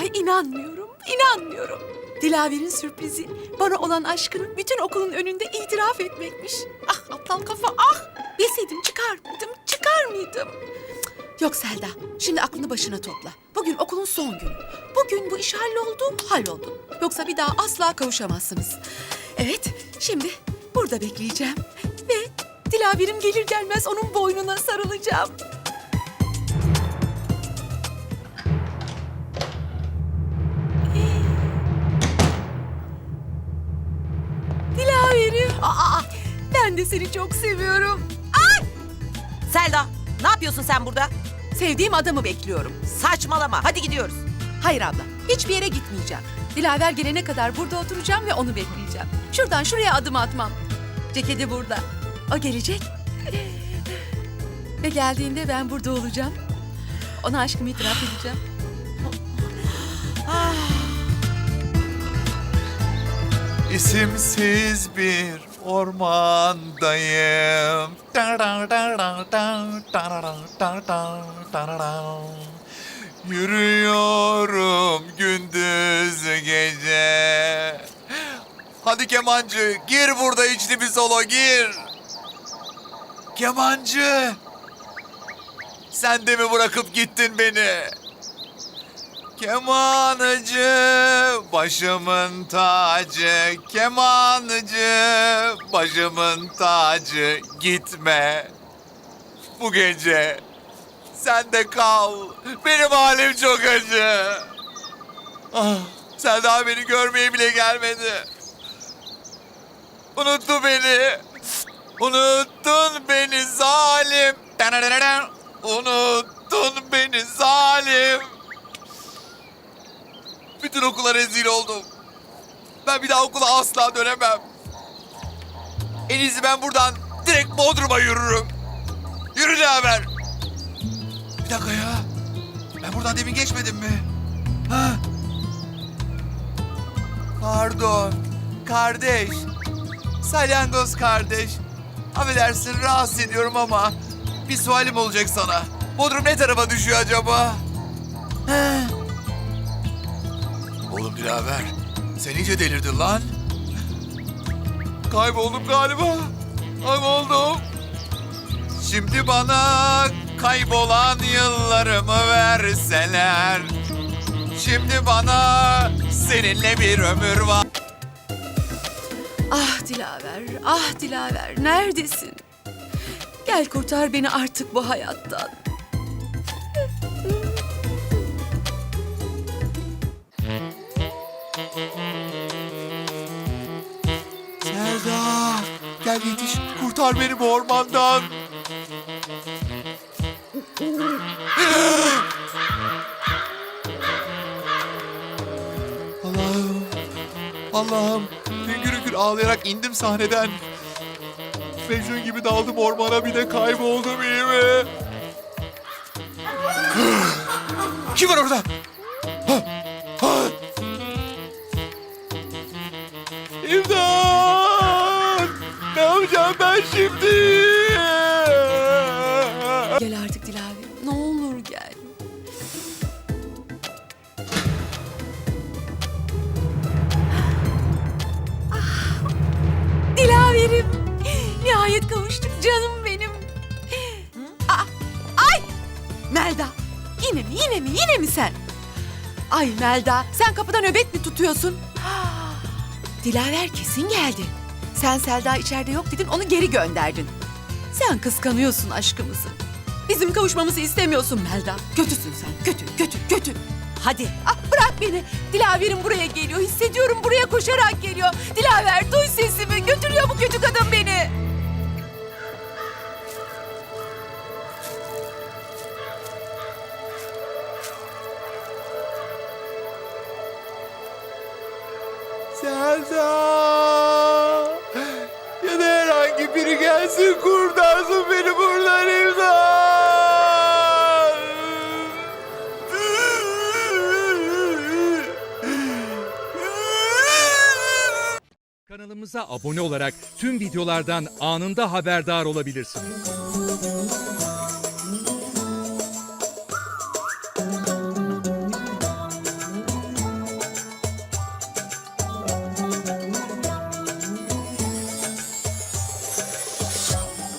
Ay inanmıyorum, inanmıyorum. Dilaver'in sürprizi bana olan aşkını bütün okulun önünde itiraf etmekmiş. Ah aptal kafa ah! Bilseydim çıkar mıydım, çıkar mıydım? Yok Selda, şimdi aklını başına topla. Bugün okulun son günü. Bugün bu iş halloldu, halloldu. Yoksa bir daha asla kavuşamazsınız. Evet, şimdi burada bekleyeceğim. Ve Dilaver'im gelir gelmez onun boynuna sarılacağım. Seni çok seviyorum. Selda ne yapıyorsun sen burada? Sevdiğim adamı bekliyorum. Saçmalama hadi gidiyoruz. Hayır abla, hiçbir yere gitmeyeceğim. Dilaver gelene kadar burada oturacağım ve onu bekleyeceğim. Şuradan şuraya adım atmam. Ceketi burada. O gelecek. Ve geldiğinde ben burada olacağım. Ona aşkımı itiraf edeceğim. İsimsiz bir ormandayım. Yürüyorum gündüz gece. Hadi kemancı gir burada içli bir solo gir. Kemancı. Sen de mi bırakıp gittin beni? Kemanıcı başımın tacı. Kemanıcı başımın tacı. Gitme. Bu gece Sen de kal. Benim halim çok acı. Ah, Sen daha beni görmeye bile gelmedi Unuttu beni. Unuttun beni zalim. Unuttun beni zalim bütün okula rezil oldum. Ben bir daha okula asla dönemem. En iyisi ben buradan direkt Bodrum'a yürürüm. Yürü ne haber? Bir dakika ya. Ben buradan demin geçmedim mi? Ha? Pardon. Kardeş. Salyangoz kardeş. Affedersin rahatsız ediyorum ama bir sualim olacak sana. Bodrum ne tarafa düşüyor acaba? He? Oğlum Dilaver, sen iyice delirdin lan. Kayboldum galiba. Kayboldum. Şimdi bana kaybolan yıllarımı verseler. Şimdi bana seninle bir ömür var. Ah Dilaver, ah Dilaver neredesin? Gel kurtar beni artık bu hayattan. Gel yetiş, kurtar beni bu ormandan. Allah'ım, Allah'ım. Hüngür hüngür ağlayarak indim sahneden. Mecnun gibi daldım ormana bir de kayboldum iyi mi? Kim var orada? İmdat! Şimdi? Gel artık Dilaver, ne olur gel. Ah, Dilaver'im, nihayet kavuştuk canım benim. Aa, ay! Melda, yine mi, yine mi, yine mi sen? Ay Melda, sen kapıda nöbet mi tutuyorsun? Ah, Dilaver kesin geldi. Sen Selda içeride yok dedin, onu geri gönderdin. Sen kıskanıyorsun aşkımızı. Bizim kavuşmamızı istemiyorsun Melda. Kötüsün sen. Kötü, kötü, kötü. Hadi. Ah bırak beni. Dilaver'im buraya geliyor. Hissediyorum buraya koşarak geliyor. Dilaver duy sesimi. Götürüyor bu kötü kadın beni. Selda! Kurtarsın beni buradan imdat! Kanalımıza abone olarak tüm videolardan anında haberdar olabilirsiniz.